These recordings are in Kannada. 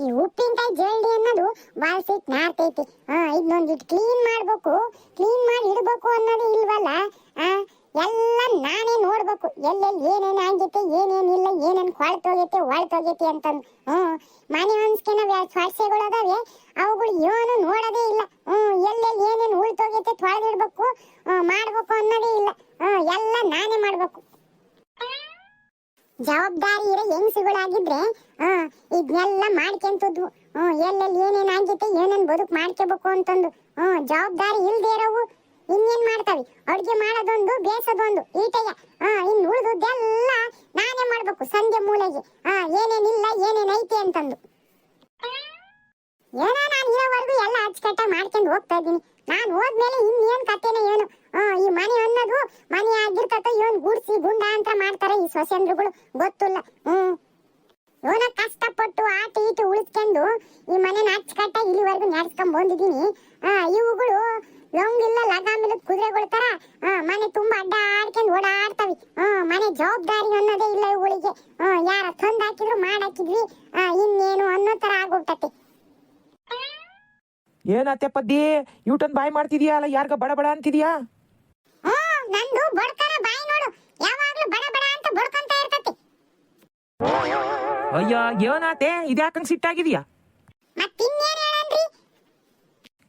ಈ ಉಪ್ಪಿನಕಾಯಿ ಜಲ್ಡಿ ಅನ್ನೋದು ಬಾಳ ಸಿಟ್ ನಾರ್ತೈತಿ ಹಾ ಇದನ್ನೊಂದಿಟ್ಟು ಕ್ಲೀನ್ ಮಾಡ್ಬೇಕು. ಕ್ಲೀನ್ ಮಾಡಿ ಇಡ್ಬೇಕು ಅನ್ನೋದು ಇಲ್ವಲ್ಲ? ಆ, ಎಲ್ಲ ನಾನೇ ನೋಡ್ಬೇಕು. ಎಲ್ಲೆಲ್ಲಿ ಏನೇನು ಆಗೈತೆ ಏನೇನಿಲ್ಲ ಏನೇನು ಕೊಳ್ತೋಗೈತೆ ಒಳ್ತೋಗೈತಿ ಅಂತಂದು. ಹ್ಞೂ, ಮನೆ ಯಾವ ಸ್ವಾಸ್ಯಗಳು ಅದಾವೆ. ಅವುಗಳು ಏನು ನೋಡೋದೇ ಇಲ್ಲ. ಹ್ಞೂ, ಎಲ್ಲೆಲ್ಲಿ ಏನೇನು ಉಳ್ತೋಗೈತೆ ತೊಳೆದಿಡ್ಬೇಕು. ಮಾಡ್ಬೇಕು ಅನ್ನೋದೇ ಇಲ್ಲ. ಹ್ಞೂ, ಎಲ್ಲ ನಾನೇ ಮಾಡ್ಬೇಕು. ಜವಾಬ್ದಾರಿ ಇರೋ ಹೆಂಗಸುಗಳಾಗಿದ್ರೆ ಹಾ ಇದನ್ನೆಲ್ಲ ಮಾಡ್ಕೊಂತದ್ವು. ಹ್ಮ್ ಎಲ್ಲೆಲ್ಲಿ ಏನೇನ್ ಆಗೈತೆ ಏನೇನು ಬದುಕು ಮಾಡ್ಕೋಬೇಕು ಅಂತಂದು ಹ್ಮ್ ಜವಾಬ್ದಾರಿ ಇಲ್ದೇ ಇರೋವು, ಇನ್ನೇನ್ ಮಾಡ್ತಾವೆ? ಅಡುಗೆ ಮಾಡೋದೊಂದು, ಬೇಸದೊಂದು, ಈಟಯ್ಯ. ಹಾ ಇನ್ನು ಉಳಿದದ್ದೆಲ್ಲ ನಾನೇ ಮಾಡಬೇಕು, ಸಂಜೆ ಮೂಲೆಗೆ. ಹಾ ಏನೇನಿಲ್ಲ, ಏನೇನೈತೆ ಅಂತಂದು. ಏನೋ ನಾನು ಇರೋವರೆಗೂ ಎಲ್ಲ ಅಚ್ಚುಕಟ್ಟಾಗಿ ಮಾಡ್ಕೊಂಡು ಹೋಗ್ತಾ ಇದ್ದೀನಿ. ನಾನು ಹೋದ್ಮೇಲೆ ಇನ್ನೇನ್ ಕಥೆನೇ ಏನು. ಈ ಮನೆ ಅನ್ನೋದು ಮನೆ ಆಗಿರ್ತತ ಇವನ್ ಗುಡ್ಸಿ ಗುಂಡ ಅಂತ ಮಾಡ್ತಾರೆ ಈ ಸೊಸೆಂದ್ರುಗಳು ಗೊತ್ತಿಲ್ಲ. ಹ್ಮ್. ಇವನ ಕಷ್ಟಪಟ್ಟು ಆಟ ಈಟ ಉಳಿಸ್ಕೊಂಡು ಈ ಮನೆನ ಅಚ್ಚುಕಟ್ಟಾಗಿ ಇಲ್ಲಿವರೆಗೂ ನಡೆಸ್ಕೊಂಡ್ ಬಂದಿದ್ದೀನಿ. ಇವುಗಳು ಲೊಂಗಿಲ್ಲ ಲಗಾಮಿಲ್ಲ ಕುದುರೆಗಳ ತರ ಮನೆ ತುಂಬಾ ಅಡ್ಡ ಆಡ್ಕೊಂಡು ಓಡಾಡ್ತಾವೆ. ಆ, ಮನೆ ಜವಾಬ್ದಾರಿ ಅನ್ನೋದೇ ಇಲ್ಲ ಇವುಗಳಿಗೆ. ಯಾರ ತಂದಾಕಿದ್ರು ಮಾಡಾಕಿದ್ವಿ. ಇನ್ನೇನು ಅನ್ನೋ ತರ ಆಗೋಗ್ತತೆ. ಏನತ್ತೆ ಪದ್ದಿ? ಯೂಟನ್ ಬಾಯ್ ಮಾಡ್ತಿದ್ಯಾ ಅಲ್ಲ? ಯಾರ್ಗ ಬಡ ಬಡ ಅಂತಿದ್ಯಾ? ನಂದು ಬಾಯಿ ನೋಡು. ಯಾವಾಗ್ಲೂ ಬಡ ಬಡ ಅಂತ ಬಡ್ಕೊಂತ ಇರ್ತತಿ. ಅಯ್ಯ ಏನಾತೆ? ಇದ್ಯಾಕಂಗ್ ಸಿಟ್ಟಾಗಿದ್ಯಾ? ಮತ್ತಿನ್ನೇನ್ ಹೇಳನ್ರಿ?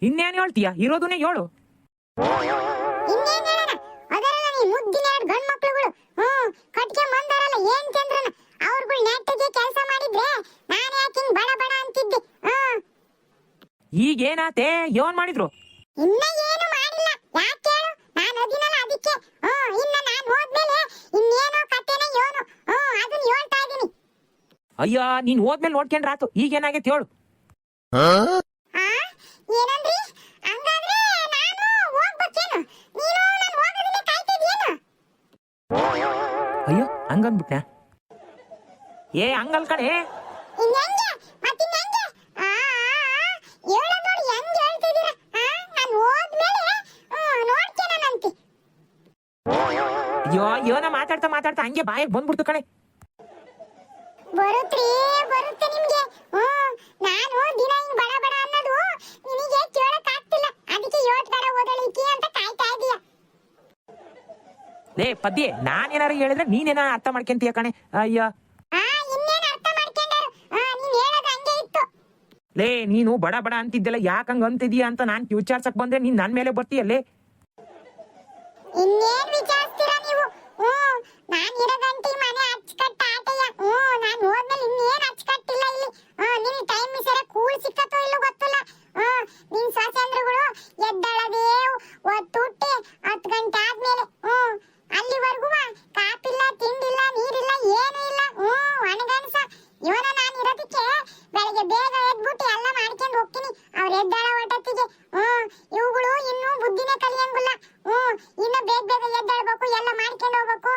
ಇನ್ನೇನ್ ಹೇಳ್ತೀಯ? ಇರೋದನ್ನೇ ಹೇಳು. ಇನ್ನೇನ್ ಹೇಳಣ? ಅದರಲ್ಲ ನೀ ಮುದ್ದಿನ ಎರಡು ಗಂಡ್ ಮಕ್ಳುಗಳು ಹ್ಮ್ ಕಟ್ಕೆ ಮಂದಾರಲ್ಲ ಏನ್ ಚಂದ್ರನ ಅವ್ರುಗಳು ನೆಟ್ಟಿಗೆ ಕೆಲಸ ಮಾಡಿದ್ರೆ ನಾನು ಯಾಕೆ ಹಿಂಗ್ ಬಡ ಬಡ ಅಂತಿದ್ದೆ? ಹ್ಮ್ ಈಗೇನಾತೆ? ಯೋನ್ ಮಾಡಿದ್ರು? ಇನ್ನ ಏನು ಮಾಡಿಲ್ಲ. ಯಾಕೆ ಹೇಳು? ನಾನು ಅದಿನಲ್ಲ ಅದಕ್ಕೆ. ಹ್ಮ್ ಇನ್ನ ನಾನು ಹೋದ್ಮೇಲೆ ಇನ್ನೇನೋ ಯೋನು ಹ್ಮ್ ಅದನ್ನ ಹೇಳ್ತಾ ಇದೀನಿ. ಅಯ್ಯ ನೀನ್ ಹೋದ್ಮೇಲೆ ನೋಡ್ಕೊಂಡ್ರಾತು ಈಗೇನಾಗೈತೆ ಹೇಳು. ಆ? ಏನಂದ್ರಿ? ಹಂಗಾದ್ರೆ ನಾನು ಹೋಗ್ಬೇಕೇನು ನೀನು ನಾನು ಹೋಗೋದನ್ನೇ ಅಯ್ಯೋ ಹಂಗಂದ್ಬಿಟ್ನ ಏ ಹಂಗಲ್ ಕಣೆ. ಇನ್ ಹೆಂಗೆ ಮತ್ತಿನ್ ಹೆಂಗೆ ಆ ಹೇಳೋದ್ ನೋಡಿ ಹೆಂಗ್ ಹೇಳ್ತಿದ್ದೀರ ಆ ನಾನು ಹೋದ್ಮೇಲೆ ಹ್ಮ್, ನೋಡ್ಕೊಳನಂತೆ ಅಯ್ಯೋ ಏನೋ ಮಾತಾಡ್ತಾ ಮಾತಾಡ್ತಾ ಹಂಗೆ ಬಾಯಿಗೆ ಬಂದ್ಬಿಡ್ತು ಕಣೆ. ಬರುತ್ತೆ ಬರುತ್ತೆ ನಿಮ್ಗೆ. ಹ್ಮ್ ನಾನು ದಿನ ಹಿಂಗ್ ಬಡ ಬಡ ಅನ್ನೋದು ನಿನಗೆ ಕೇಳಕ್ ಆಗ್ತಿಲ್ಲ. ಅದಕ್ಕೆ ಯೋಟ್ ಕಡೆ ಓದಳಿಕೆ ಅಂತ ಕಾಯ್ತಾ ಇದೀಯ. ಲೇ ಪದ್ಯ ನಾನೇನಾರು ಹೇಳಿದ್ರೆ ನೀನೇನ ಅರ್ಥ ಮಾಡ್ಕೊಂತೀಯ ಕಣೆ? ಅಯ್ಯ. ಆ ಇನ್ನೇನ್ ಅರ್ಥ ಮಾಡ್ಕೊಂಡಾರು? ಆ ನೀನ್ ಹೇಳೋದು ಹಂಗೆ ಇತ್ತು. ಲೇ ನೀನು ಬಡ ಬಡ ಅಂತಿದ್ದೆಲ್ಲ ಯಾಕಂಗ್ ಅಂತಿದೀಯ ಅಂತ ನಾನ್ ವಿಚಾರ್ಸಕ್ ಬಂದ್ರೆ ನೀನ್ ನನ್ ಮೇಲೆ ಬರ್ತೀಯಲ್ಲೇ ಇನ್ನೇನ್ ವಿಚಾರಿಸ್ತೀರಾ ನೀವು ಹ್ಮ್ ನಾನ್ ಇರೋ ಗಂಟೆ ಈ ಮನೆ ಅಚ್ಚುಕಟ್ಟ ಆಟಯ್ಯ ಹ್ಮ್ ನಾನ್ ಹೋದ್ಮೇಲೆ ಇನ್ನೇನ್ ಅಚ್ಚುಕಟ್ಟಿಲ್ಲ ಇಲ್ಲಿ ಹ್ಮ್ ನಿನ್ ಟೈಮ್ ಸರ ಕೂಳ್ ಸಿಕ್ಕತ್ತೋ ಇಲ್ಲೋ ಗೊತ್ತಿಲ್ಲ ಹ್ಮ್ ನಿನ್ ಸ್ವಾತಂತ್ರ್ಯಗಳು ಎದ್ದಾಳದೇ ಒತ್ತುಟ್ಟಿ ಹತ್ತು ಗಂಟೆ ಆದ್ಮೇಲೆ ಹ್ಮ್ ಅಲ್ಲಿವರೆಗೂ ಕಾಪಿಲ್ಲ ತಿಂಡಿಲ್ಲ ನೀರಿಲ್ಲ ಏನೂ ಇಲ್ಲ ಹ್ಮ್ ಒಣಗನ್ಸ ಇವನ ನಾನು ಇರೋದಕ್ಕೆ ಬೆಳಗ್ಗೆ ಬೇಗ ಎದ್ಬಿಟ್ಟು ಎಲ್ಲ ಮಾಡ್ಕೊಂಡು ಹೋಗ್ತೀನಿ ಅವ್ರ ಎದ್ದಾಳ ಒಟ್ಟತ್ತಿಗೆ ಹ್ಮ್ ಇವುಗಳು ಇನ್ನೂ ಕಲಿಯಂಗಿಲ್ಲ ಹ್ಮ್, ಇನ್ನ ಬೇಗ ಬೇಗ ಎದ್ದೇಳ್ಬೇಕು, ಎಲ್ಲ ಮಾಡ್ಕೊಂಡು ಹೋಗ್ಬೇಕು.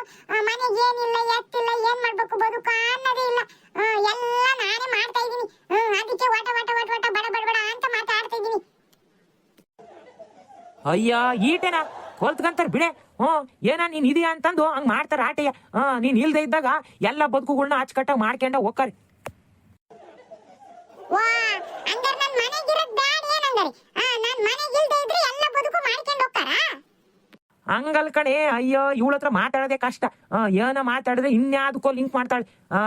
ಮನೆಗೆ ಏನಿಲ್ಲ, ಎತ್ತಿಲ್ಲ, ಏನ್ ಮಾಡ್ಬೇಕು, ಬದುಕ ಅನ್ನೋದೇ ಇಲ್ಲ. ಎಲ್ಲ ನಾನೇ ಮಾಡ್ತಾ ಇದೀನಿ ಹ್ಮ್, ಅದಕ್ಕೆ ವಟ ವಟ ವಟ ವಟ, ಬಡ ಬಡ ಬಡ ಅಂತ ಮಾತಾಡ್ತಾ ಇದೀನಿ ಅಯ್ಯ, ಈಟೇನ? ಕೊಲ್ತ್ಕಂತಾರ ಬಿಡೆ. ಹ್ಮ್ ಏನ, ನೀನ್ ಇದೆಯಾ ಅಂತಂದು ಹಂಗ್ ಮಾಡ್ತಾರ ಆಟೆಯ. ಹ, ನೀನ್ ಇಲ್ದೆ ಇದ್ದಾಗ ಎಲ್ಲ ಬದುಕುಗಳನ್ನ ಅಚ್ಚುಕಟ್ಟಾಗಿ ಮಾಡ್ಕೊಂಡ ಹೋಗ್ತಾರೆ ವಾ ಹಂಗಾರೆ ನನ್ ಮನೆಗಿರೋದ್ ಬ್ಯಾಡ ಏನಂಗಾರೆ ಆ ನಾನ್ ಮನೆಗಿಲ್ದೆ ಇದ್ರೆ ಎಲ್ಲ ಬದುಕು ಮಾಡ್ಕೊಂಡು ಹೋಗ್ತಾರಾ? ಹಂಗಲ್ ಕಣೆ ಅಯ್ಯೋ ಇವಳ ಹತ್ರ ಮಾತಾಡೋದೇ ಕಷ್ಟ. ಆ, ಏನ ಮಾತಾಡಿದ್ರೆ ಇನ್ಯಾದಕ್ಕೋ ಲಿಂಕ್ ಮಾಡ್ತಾಳೆ. ಆ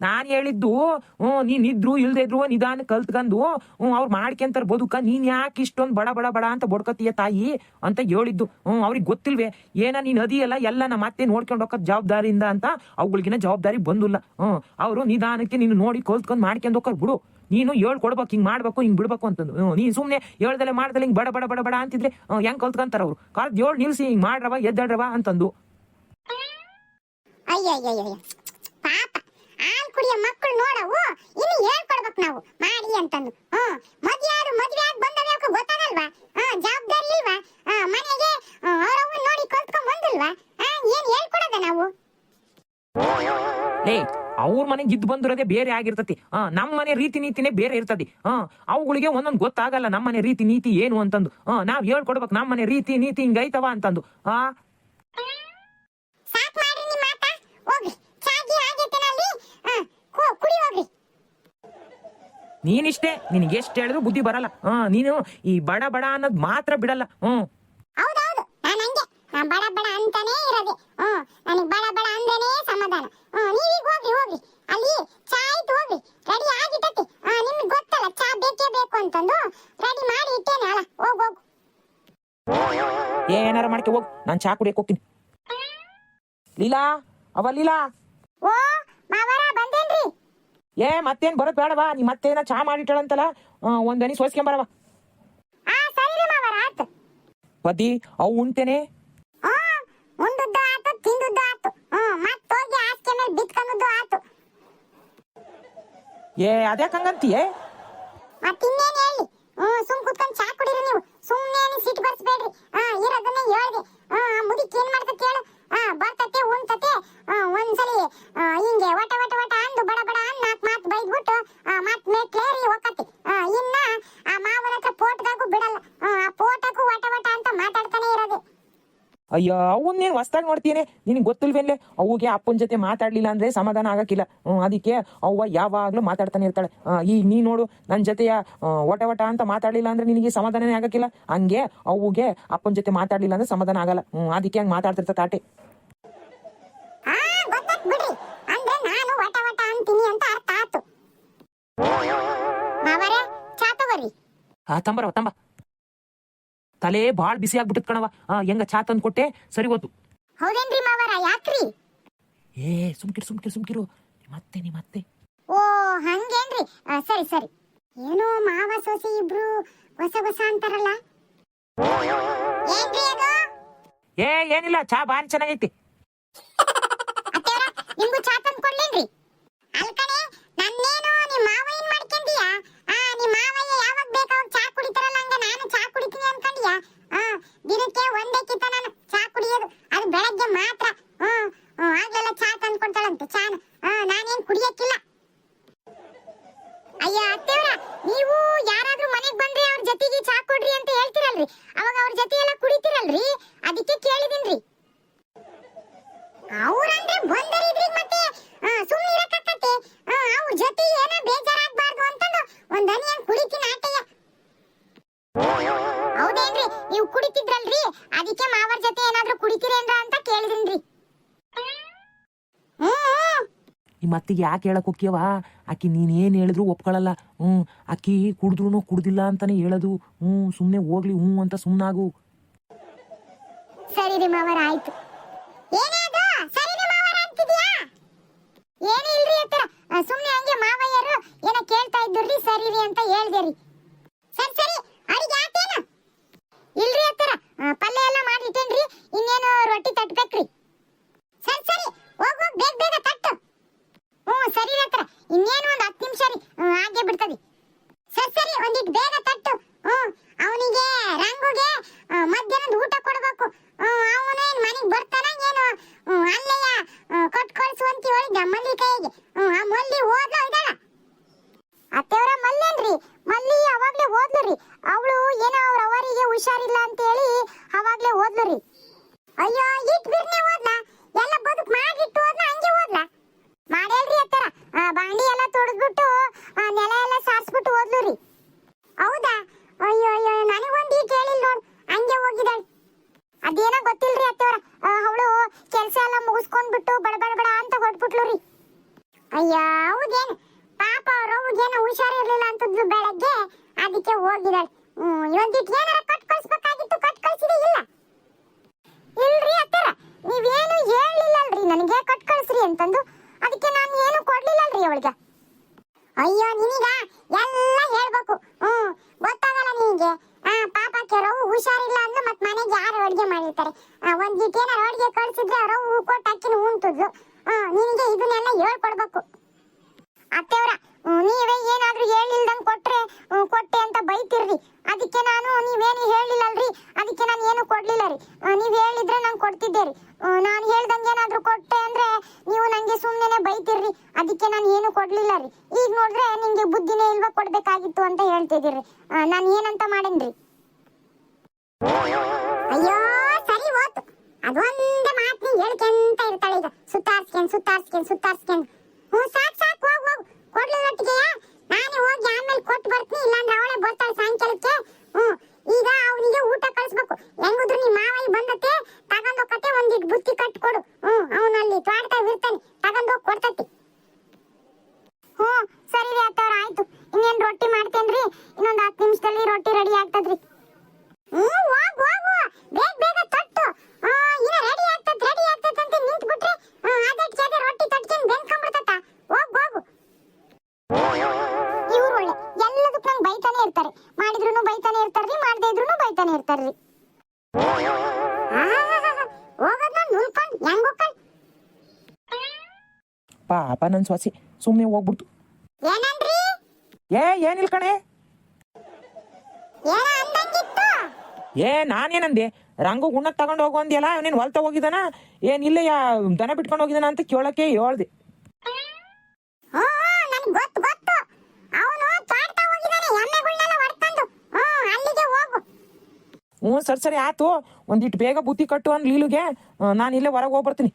ನಾನ್ ಹೇಳಿದ್ದು ಹ್ಞೂ ನೀನ್ ಇದ್ರು ಇಲ್ದೇ ಇದ್ರು ನಿಧಾನ ಕಲ್ತ್ಕೊಂಡು ಹ್ಞೂ ಅವ್ರು ಮಾಡ್ಕೊಂತಾರ ಬದುಕ ನೀನ್ ಯಾಕೆ ಇಷ್ಟೊಂದು ಬಡ ಬಡ ಬಡ ಅಂತ ಬಡ್ಕತೀಯ ತಾಯಿ ಅಂತ ಹೇಳಿದ್ದು. ಹ್ಞೂ ಅವ್ರಿಗೆ ಗೊತ್ತಿಲ್ವೇ ಏನ ನೀನ್ ಅದಿಯಲ್ಲ ಎಲ್ಲ ನಮ್ಮ ಮತ್ತೆ ನೋಡ್ಕೊಂಡು ಹೋಗೋದ್ ಜವಾಬ್ದಾರಿಯಿಂದ ಅಂತ ಅವುಗಳಿಗಿನ ಜವಾಬ್ದಾರಿ ಬಂದಿಲ್ಲ. ಹ್ಞೂ ಅವರು ನಿಧಾನಕ್ಕೆ ನೀನು ನೋಡಿ ಕಲ್ತ್ಕೊಂಡು ಮಾಡ್ಕೊಂಡು ಹೋಗ್ಕರ್ ಬಿಡು. ನೀನು ಹೇಳ್ಕೊಡ್ಬೇಕು ಹಿಂಗೆ ಮಾಡ್ಬೇಕು, ಹಿಂಗೆ ಬಿಡ್ಬೇಕು ಅಂತಂದು. ಹ್ಞೂ ಸುಮ್ಮನೆ ಹೇಳ್ದಲೆ ಮಾಡ್ದಲೆ ಹಿಂಗೆ ಬಡ ಬಡ ಬಡ ಬಡ ಅಂತಿದ್ರೆ ಹೆಂಗೆ ಕಲ್ತ್ಕೊಂತಾರ ಅವ್ರು? ಕಾಲ್ ಏಳು ನಿಲ್ಸಿ, ಹಿಂಗೆ ಮಾಡ್ರವ, ಎದ್ದಾಡ್ರವ ಅಂತಂದು. ಪಾಪ. ಹಾಲ್ ಕುಡಿಯೋ ಮಕ್ಕಳು ನೋಡವು, ಇನ್ನು ಹೇಳ್ಕೊಡ್ಬೇಕು ನಾವು. ಮಾಡಿ ಅಂತಂದು ಹ್ಮ್ ಮದ್ವೆ ಆದ್ರು ಮದ್ವೆ ಆಗಿ ಬಂದವೆ ಅವಕ್ಕೆ ಗೊತ್ತಾಗಲ್ವಾ ಹಾ ಜವಾಬ್ದಾರಿ ಇಲ್ವಾ ಹಾ ಮನೆಗೆ ಅವ್ರವ್ವ ನೋಡಿ ಕಲ್ತ್ಕೊಂಡ್ ಬಂದಿಲ್ವಾ ಹಾ ಏನ್ ಹೇಳ್ಕೊಡೋದ ನಾವು ಲೇ ಅವ್ರ ಮನೆಗೆ ಇದ್ದು ಬಂದಿರೋದೇ ಬೇರೆ ಆಗಿರ್ತತಿ. ಹಾ ನಮ್ಮ ಮನೆ ರೀತಿ ನೀತಿನೇ ಬೇರೆ ಇರ್ತದೆ ಹಾ ಅವುಗಳಿಗೆ ಒಂದೊಂದು ಗೊತ್ತಾಗಲ್ಲ ನಮ್ಮ ಮನೆ ರೀತಿ ನೀತಿ ಏನು ಅಂತಂದು. ಹಾ ನಾವ್ ಹೇಳ್ಕೊಡ್ಬೇಕು ನಮ್ಮ ಮನೆ ರೀತಿ ನೀತಿ ಹಿಂಗೈತವ ಅಂತಂದು. ಆ? ನೀನಿಷ್ಟೇ. ನಿನಗೆ ಎಷ್ಟು ಹೇಳಿದ್ರು ಬುದ್ಧಿ ಬರಲ್ಲ. ಹಾ ನೀನು ಈ ಬಡ ಬಡ ಅನ್ನೋದು ಮಾತ್ರ ಬಿಡಲ್ಲ. ಹ್ಮ್. ಹೌದೌದು. ನಾನು ಹಂಗೆ. ನಾನ್ ಬಡ ಬಡ ಅಂತಾನೆ ಇರೋದೆ. ಹ್ಮ್. ನನಗೆ ಬಡ ಬಡ ಅಂದೇನೆ ಸಮಾಧಾನ ಹ್ಮ್ ನೀವೀಗ ಹೋಗ್ರಿ ಹೋಗ್ರಿ ಅಲ್ಲಿ ಚಾ ಆಯ್ತು ಹೋಗ್ರಿ ರೆಡಿ ಆಗಿಟ್ಟತಿ ನಿಮ್ಗೆ ಗೊತ್ತಲ್ಲ ಚಾ ಬೇಕೇ ಬೇಕು ಅಂತಂದು ರೆಡಿ ಮಾಡಿ ಇಟ್ಟೇನೆ ಅಲ್ಲ ಹೋಗ್ ಹೋಗು ಏನಾರ ಮಾಡ್ಕೆ ಹೋಗು. ನಾನು ಚಾ ಕುಡಿಯಕ್ಕೆ ಹೋಗ್ತೀನಿ. ಲೀಲಾ ಅವ ಲೀಲಾ. ಓ ಮಾವರ ಬಂದೇನ್ರಿ? ಏ ಮತ್ತೇನ್ ಬರೋದ್ ಬೇಡವಾ? ನೀ ಮತ್ತೇನ ಚಾ ಮಾಡಿಟ್ಟಳಂತಲ್ಲ? ಆ, ಒಂದ್ ದನಿ ಸೋಸ್ಕೊಂಬರವ ಆ ಸರಿ ರೀ ಮಾವರ ಆತು. ಪದಿ ಅವು ಉಣ್ತೇನೆ. ಹ್ಮ್ ಉಂಡದ್ದು ಆತು ತಿಂದದ್ದು ಆತು. ಹ್ಮ್ ಮತ್ ಹೋಗಿ ಹಾಸಿಗೆ ಮೇಲೆ ಬಿತ್ಕೊಂಡದ್ದು ಆತು. ಏ ಅದ್ಯಾಕ್ ಹಂಗಂತೀಯೇ ಮತ್ ಇನ್ನೇನ್ ಹೇಳಿ ಹ್ಮ್ ಸುಮ್ ಕುತ್ಕೊಂಡ್ ಚಾ ಕುಡೀರಿ ನೀವು ಸುಮ್ನೆ ಸಿಟ್ಟು ಬರ್ಸ್ಬೇಡ್ರಿ ಹಾ ಇರೋದನ್ನ ಹೇಳ್ದೆ ಹಾ ಮುದಿಕ್ ಏನ್ ಮಾಡ್ತತಿ ಹೇಳು ಹಾ ಬರ್ತತೆ ಉಣ್ತತೆ ಹಾ ಒಂದ್ಸಲಿ ಆ, ಹಿಂಗೆ ವಟ ವಟ ವಟ ಅಂದು ಬಡ ಬಡ ಅಂದ್ ನಾಲ್ಕು ಮಾತು ಬೈದ್ಬಿಟ್ಟು ಆ, ಮತ್ ಮೆಟ್ಲೇರಿ ಹೋಗತಿ ಇನ್ನ ಆ ಮಾವನ ಹತ್ರ ಪೋಟ್ಗಾಗೂ ಬಿಡಲ್ಲ ಹಾ, ಆ ಪೋಟಕ್ಕೂ ವಟ ವಟ ಅಂತ ಮಾತಾಡ್ತಾನೆ ಇರೋದು ಅಯ್ಯೋ ಅವನ್ನೇನು ಹೊಸ್ದಾಗಿ ನೋಡ್ತೀನಿ? ನಿನಗೆ ಗೊತ್ತಿಲ್ವೇನ್ಲೆ ಅವುಗೆ ಅಪ್ಪನ ಜೊತೆ ಮಾತಾಡ್ಲಿಲ್ಲ ಅಂದ್ರೆ ಸಮಾಧಾನ ಆಗಕ್ಕಿಲ್ಲ. ಹ್ಮ್, ಅದಕ್ಕೆ ಅವ್ವ ಯಾವಾಗ್ಲೂ ಮಾತಾಡ್ತಾನೆ ಇರ್ತಾಳೆ. ಆ, ಈ ನೀ ನೋಡು ನನ್ನ ಜೊತೆಯ ಆ, ವಟ ವಟ ಅಂತ ಮಾತಾಡ್ಲಿಲ್ಲ ಅಂದ್ರೆ ನಿನಗೆ ಸಮಾಧಾನನೇ ಆಗಕ್ಕಿಲ್ಲ? ಹಂಗೆ ಅವುಗೆ ಅಪ್ಪನ ಜೊತೆ ಮಾತಾಡ್ಲಿಲ್ಲ ಅಂದ್ರೆ ಸಮಾಧಾನ ಆಗಲ್ಲ. ಹ್ಮ್, ಅದಕ್ಕೆ ಹಂಗೆ ಮಾತಾಡ್ತಿರ್ತ ತಾಟೆ. ಆ ಗೊತ್ತಾತ್ ಬಿಡ್ರಿ. ಅಂದ್ರೆ ನಾನು ವಟ ವಟ ಅಂತೀನಿ ಅಂತ ಅರ್ಥ ಆತು ಮಾವರೇ ಚಾ ತಗೋರಿ. ಆ ತಂಬರವ ತಂಬ. ತಲೆ ಬಾಳ್ ಬಿಸಿ ಆಗ್ಬಿಟ್ಟತ್ ಕಣವ ಆ, ಹೆಂಗ ಚಾ ತಂದ್ ಕೊಟ್ಟೆ? ಸರಿ ಹೋತು. ಹೌದೇನ್ರಿ ಮಾವರ ಯಾಕ್ರಿ? ಏ ಸುಮ್ಕಿರು ಸುಮ್ಕಿರು ಸುಮ್ಕಿರು. ಮತ್ತೆ ನಿಮ್ಮತ್ತೆ. ಓ ಹಂಗೇನ್ರಿ? ಆ, ಸರಿ ಸರಿ. ಏನೋ ಮಾವ ಸೋಸಿ ಇಬ್ರು ಹೊಸ ಹೊಸ ಅಂತಾರಲ್ಲ? ಏನ್ರಿ ಅದು? ಏ ಏನಿಲ್ಲ ಚಾ ಬಾನ್ ಚೆನ್ನಾಗೈತಿ. ನಿಮ್ಗೂ ಚಾ ತಂದ್ ಕೊಡ್ಲೇನ್ರಿ? ಅಲ್ಕಣೆ ನನ್ನೇನು ನಿಮ್ ಮಾವ ಏನ್ ಮಾಡ್ಕೊಂಡೀಯ ಆ ನಿಮ್ ಮಾವಯ್ಯ ಯಾವಾಗ ಬೇಕಾವಾಗ ಚಾ ಕುಡಿತಾರಲ್ಲ ಹಂಗ ನಾನು ಚಾ ಕುಡಿತೀನಿ ಅನ್ಕೊಂಡಿಯ ಆ ದಿನಕ್ಕೆ ಒಂದೇ ಕಿತ್ತ ನಾನು ಚಾ ಕುಡಿಯೋದು. ಅದು ಬೆಳಗ್ಗೆ ಮಾತ್ರ. ಹ್ಮ್ ಆಗ್ಲೆಲ್ಲ ಚಾ ತಂದು ಕೊಡ್ತಾಳಂತೆ ಚಾ ನಾನೇನ್ ಕುಡಿಯಕ್ಕಿಲ್ಲ. ಅಯ್ಯ, ಅತ್ತೇವ್ರ, ನೀವು ಯಾರಾದ್ರೂ ಮನೆಗೆ ಬಂದ್ರೆ ಅವ್ರ ಜೊತೆಗೆ ಚಾ ಕೊಡ್ರಿ ಅಂತ ಹೇಳ್ತಿರಲ್ರಿ. ಅವಾಗ ಅವ್ರ ಜೊತೆ ಎಲ್ಲ ಕುಡಿತಿರಲ್ರಿ ಅದಕ್ಕೆ ಕೇಳಿದಿನ್ರಿ ಅವ್ರಂದ್ರೆ ಬಂದರಿದ್ರಿ ಮತ್ತೆ ಆ, ಸುಮ್ನೆ ಇರಕ್ಕಾಕತ್ತೆ ಆ, ಅವ್ರ ಜೊತೆ ಏನೋ ಬೇಜಾರಾಗ್ಬಾರ್ದು ಅಂತಂದು ಒಂದ್ ಹನಿ ಹಂಗ್ ಕುಡಿತೀನಿ ಆಟಯ್ಯ ಹೌದೇನ್ರಿ ನೀವು ಕುಡಿತಿದ್ರಲ್ರಿ ಅದಕ್ಕೆ ಮಾವರ್ ಜೊತೆ ಏನಾದ್ರೂ ಕುಡಿತೀರೇನ್ರ ಅಂತ ಕೇಳಿದಿನ್ರಿ ಹ್ಮ್ ಹ್ಮ್ ಈ ಮತ್ತಿಗೆ ಯಾಕೆ ಹೇಳಕ್ ಹೋಗ್ಯವ ಆಕಿ ನೀನ್ ಏನ್ ಹೇಳಿದ್ರು ಒಪ್ಕೊಳಲ್ಲ. ಹ್ಞೂ ಆಕಿ ಕುಡಿದ್ರು ಕುಡ್ದಿಲ್ಲ ಅಂತಾನೆ ಹೇಳೋದು. ಹ್ಞೂ ಸುಮ್ಮನೆ ಹೋಗ್ಲಿ, ಹ್ಞೂ ಅಂತ ಸುಮ್ಮನಾಗು ಸರಿ ರೀ ಮಾವರ ಆಯ್ತು. ಏನೇ ಅದು ಸರಿ ರೀ ಮಾವರ ಅಂತಿದ್ಯಾ? ಏನು ಇಲ್ರಿ ಅತ್ತರ ಸುಮ್ಮನೆ ಹಂಗೆ ಮಾವಯ್ಯರು ಏನೋ ಕೇಳ್ತಾ ರೀ ಸರಿ ರೀ ಅಂತ ಹೇಳ್ದೆ ರೀ. ಸರಿ ಸರಿ ಅಡಿಗೆ ಆತೇನು? ಇಲ್ರಿ ಅತ್ತರ ಪಲ್ಯ ಎಲ್ಲ ಮಾಡಿಟ್ಟೇನ್ರಿ, ಇನ್ನೇನು ರೊಟ್ಟಿ ತಟ್ಬೇಕ್ರಿ. ಸರಿ ಸರಿ, ಹೋಗ್ ಹೋಗ್, ಬೇಗ ಬೇಗ ತಟ್ಟು ಹ್ಞೂ ಸರಿ ರೀ ಅತ್ತರ ಇನ್ನೇನು ಒಂದು ಹತ್ತು ನಿಮಿಷ ರೀ ಹಾಗೆ ಬಿಡ್ತದೆ. ಸರಿ ಸರಿ ಒಂದಿಟ್ಟು ಬೇಗ ತಟ್ಟು. ಹ್ಮ್ ಅವನಿಗೆ ರಂಗುಗೆ ಮಧ್ಯಾಹ್ನದ ಊಟ ಕೊಡಬೇಕು. ಅವನು ಏನು ಮನೆಗೆ ಬರ್ತಾನ ಏನು ಅಲ್ಲಯ್ಯ ಅಲ್ಲೆಯ ಆ, ಕೊಟ್ ಕಳ್ಸುವಂತ ಹೇಳಿದ್ದ ಮಲ್ಲಿ ಕೈಗೆ. ಆ ಮಲ್ಲಿ ಓದ್ಲ ಇದ್ದಾಳ? ಅತ್ತೆಯವರ ಮಲ್ಲೇನ್ರಿ ಮಲ್ಲಿ ಅವಾಗ್ಲೇ ಓದ್ಲು ರೀ. ಅವಳು ಏನೋ ಅವ್ರ ಅವರಿಗೆ ಹುಷಾರಿಲ್ಲ ಅಂತ ಹೇಳಿ ಅವಾಗ್ಲೇ ಓದ್ಲು ರೀ. ಅಯ್ಯೋ ಇಟ್ ಬಿರ್ನೆ ಹೋದ್ಲ ಎಲ್ಲ ಬದುಕ್ ಮಾಡಿಟ್ಟು ಹೋದ್ಲ ಹಂಗೆ ಹೋದ್ಲ ಮಾಡೇಳ್ರಿ ಅತ್ತರ ಆ, ಆ, ನೆಲ ಎಲ್ಲ ಸಾರಿಸ್ಬಿಟ್ಟು ಹೋದ್ಲು ರೀ. ಹೌದಾ? ಅಯ್ಯೋ ಅಯ್ಯೋ ನನಗೊಂದು ಈಗ ಕೇಳಿಲ್ಲ ನೋಡು. ಹಂಗೆ ಹೋಗಿದಾಳೆ ಅದೇನೋ ಗೊತ್ತಿಲ್ರಿ ಅತ್ತವ್ರ. ಅವಳು ಕೆಲಸ ಎಲ್ಲ ಮುಗಿಸ್ಕೊಂಡ್ಬಿಟ್ಟು ಬಡ ಬಡ ಬಡ ಅಂತ ಹೊಟ್ಬಿಟ್ಲು ರೀ. ಅಯ್ಯ ಹೌದೇನು? ಪಾಪ ಅವ್ಗೇನು ಹುಷಾರಿರ್ಲಿಲ್ಲ ಅಂತದ್ದು ಬೆಳಗ್ಗೆ. ಅದಕ್ಕೆ ಹೋಗಿದಾಳೆ ಹ್ಮ್ ಇವೊಂದಿಟ್ಟು ಏನಾರ ಕಟ್ ಕಳ್ಸ್ಬೇಕಾಗಿತ್ತು ಕಟ್ ಕಳ್ಸಿದೆ ಇಲ್ಲ. ಇಲ್ರಿ ಅತ್ತರ ನೀವೇನು ಹೇಳಿಲ್ಲಲ್ರಿ ನನಗೆ ಕಟ್ ಕಳ್ಸ್ರಿ ಅಂತಂದು. ಅದಕ್ಕೆ ನಾನು ಏನು ಕೊಡ್ಲಿಲ್ಲಲ್ರಿ ಅವಳಿಗೆ. ಅಯ್ಯೋ, ನಿನಗ ಎಲ್ಲ ಹೇಳ್ಬೇಕು. ಹ್ಮ್, ಗೊತ್ತಾಗಲ್ಲ ನಿನಗೆ. ಆ ಪಾಪ ಕೆರವು ಹುಷಾರಿಲ್ಲ ಅಂದ್ರೆ ಮತ್ ಮನೆಗೆ ಯಾರು ಅಡುಗೆ ಮಾಡಿರ್ತಾರೆ. ಒಂದ್ ದಿಟ್ ಏನಾರ ಅಡ್ಗೆ ಕಳ್ಸಿದ್ರೆ ರವು ಕೊಟ್ಟು ಅಕ್ಕಿನ ಉಣ್ತಿದ್ಲು. ಹ್ಮ್ ನಿನಗೆ ಇದನ್ನೆಲ್ಲ ಹೇಳ್ಕೊಡ್ಬೇಕು. ಅತ್ತೆಯವರ ನೀವೇ ಏನಾದ್ರೂ ಹೇಳಿಲ್ದಂಗ್ ಕೊಟ್ರೆ ಕೊಟ್ಟೆ ಅಂತ ಬೈತಿರ್ರಿ. ಅದಕ್ಕೆ ನಾನು ನೀವೇನು ಹೇಳಿಲ್ಲಲ್ರಿ? ಅದಕ್ಕೆ ನಾನು ಏನು ಕೊಡ್ಲಿಲ್ಲ ರೀ. ನೀವ್ ಹೇಳಿದ್ರೆ ನಂಗೆ ಕೊಡ್ತಿದ್ದೆ ರೀ. ನಾನು ಹೇಳ್ದಂಗೆ ಏನಾದ್ರೂ ಕೊಟ್ಟೆ ಅಂದ್ರೆ ನೀವು ನಂಗೆ ಸುಮ್ಮನೆ ಬೈತಿರ್ರಿ. ಅದಕ್ಕೆ ನಾನು ಏನು ಕೊಡ್ಲಿಲ್ಲ ರೀ. ಈಗ ನೋಡಿದ್ರೆ ನಿಂಗೆ ಬುದ್ಧಿನೇ ಇಲ್ವಾ ಕೊಡ್ಬೇಕಾಗಿತ್ತು ಅಂತ ಹೇಳ್ತಿದ್ದೀರಿ. ನಾನು ಏನಂತ ಮಾಡೇನ್ರಿ? ಅಯ್ಯೋ, ಸರಿ ಹೋತು. ಅದೊಂದೇ ಮಾತು ನೀ ಹೇಳ್ಕೊಂತ ಇರ್ತಾಳೆ ಈಗ. ಸುತ್ತಾರ್ಸ್ಕೊಂಡ್ ಸುತ್ತಾರ್ಸ್ಕೊಂಡ್ ಸುತ್ತಾರ್ಸ್ಕೊಂಡ್ ಹ್ಞೂ, ಸಾಕ್ ಸಾಕ್, ಹೋಗ್, ಹೋಗು. ಕೊಡ್ಲಿಲ್ಲ ಒಟ್ಟಿಗೆಯ ನಾನೇ ಹೋಗಿ ಆಮೇಲೆ ಬರ್ತಾಳೆ ಸಾಯಂಕಾಲಕ್ಕೆ. ಹ್ಮ್ ಈಗ ಅವನಿಗೆ ಊಟ ಕಳಿಸ್ಬೇಕು. ಹೆಂಗಿದ್ರು ನಿಮ್ಮ ಮಾವಯ್ಯ ಬಂದತೆ ತಗೊಂಡೋಗತ್ತೆ ಒಂದಿಟ್ಟು ಬುತ್ತಿ ಕಟ್ ನನ್ನ ಸೊಸೆ ಸುಮ್ಮನೆ ಹೋಗ್ಬಿಡ್ತು. ಏ ಏನಿಲ್ಲ ಕಣೆ. ಏನ ಏ ನಾನೇನಂದೆ? ರಂಗು ಉಣ್ಣಕ್ ತಗೊಂಡು ಹೋಗು ಅಂದ್ಯಲ್ಲ ನೀನು ಹೊಲ್ತ ಹೋಗಿದಾನ ಏನಿಲ್ಲ ಯಾ ದನ ಬಿಟ್ಕೊಂಡು ಹೋಗಿದಾನ ಅಂತ ಕೇಳಕ್ಕೆ ಹೇಳ್ದೆ. ಹ್ಞೂ ಸರಿ ಸರಿ ಆಯ್ತು. ಒಂದಿಟ್ಟು ಬೇಗ ಬುತ್ತಿ ಕಟ್ಟು ಅಂದ್ ಲೀಲುಗೆ ನಾನು ಇಲ್ಲೇ ಹೊರಗೆ ಹೋಗ್ಬರ್ತೀನಿ.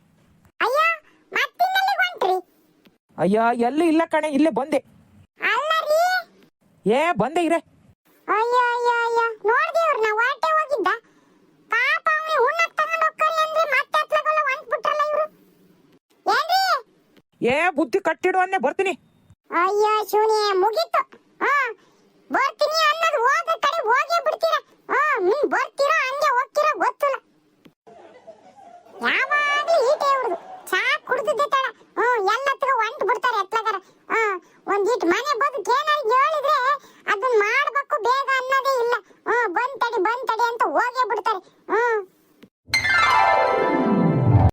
ಅಯ್ಯ ಎಲ್ಲೂ ಇಲ್ಲ ಕಣೆ ಇಲ್ಲೇ ಬಂದೆ. ಏ ಬಂದೆ ಇರೇ. ಅಯ್ಯ ಅಯ್ಯ ಅಯ್ಯ ನೋಡ್ದೇವ್ರ ನಾ ಹೊರಟೆ ಹೋಗಿದ್ದ. ಪಾಪ ಅವನಿಗೆ ಉಣ್ಣಕ್ ತಗೊಂಡ್ ಹೋಗ್ಕರಿ ಅಂದ್ರೆ ಮತ್ತೆ ಹತ್ಲಗೆಲ್ಲ ಹೊಂಟ್ಬಿಟ್ರಲ್ಲ ಇವ್ರು. ಏನ್ರಿ? ಏ ಬುದ್ಧಿ ಕಟ್ಟಿಡು ಅನ್ನೇ ಬರ್ತೀನಿ. ಅಯ್ಯೋ ಶಿವನಿ ಮುಗೀತು. ಹಾ ಬರ್ತೀನಿ